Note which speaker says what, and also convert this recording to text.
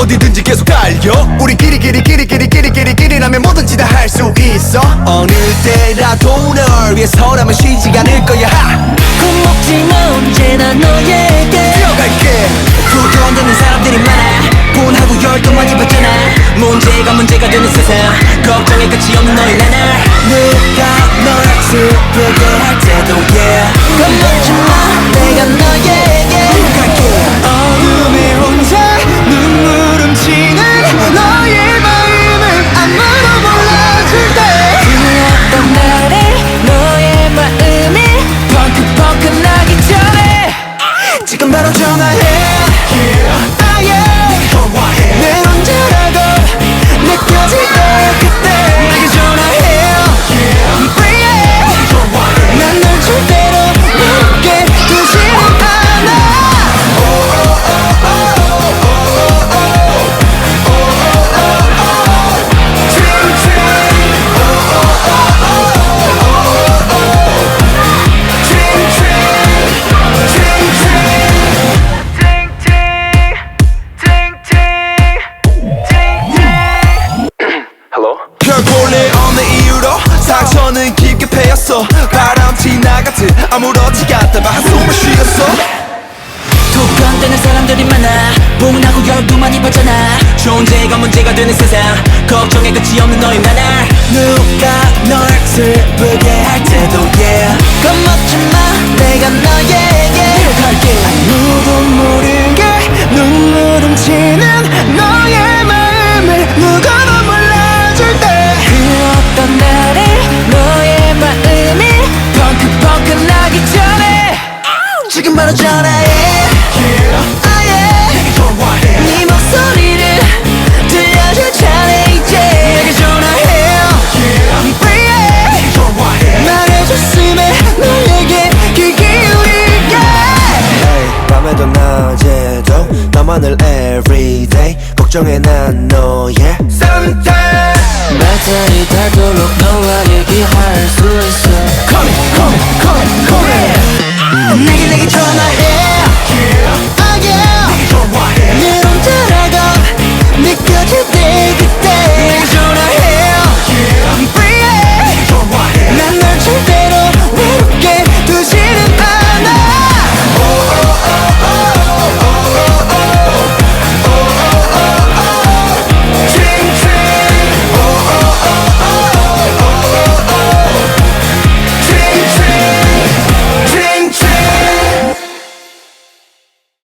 Speaker 1: 어디든지 계속 달려. 우리끼리 끼리 끼리 끼리 끼리 끼리 끼리라면 뭐든지 다 할 수 있어. 어느 때라도 널 위해서라면 쉬지 않을 거야 바로 전화해 깊게 패였어. 바람 지나가듯 아무렇지가 않다만 한숨을 쉬었어.
Speaker 2: 되는 사람들이 많아. 분하고 열등만 입었잖아. 존재가 문제가 되는 세상. 걱정에 끝이 없는 너의 나날
Speaker 1: 바로 전화해 아, yeah. 네 목소리를 들려줄 차례 이제 내게 전화해 yeah. 말해줬음에 너에게 귀 기울일게.
Speaker 3: 밤에도 낮에도 너만을 everyday 걱정해 난 너의
Speaker 1: 선택.
Speaker 2: 날짜리 닳도록 너와 얘기할 수 있어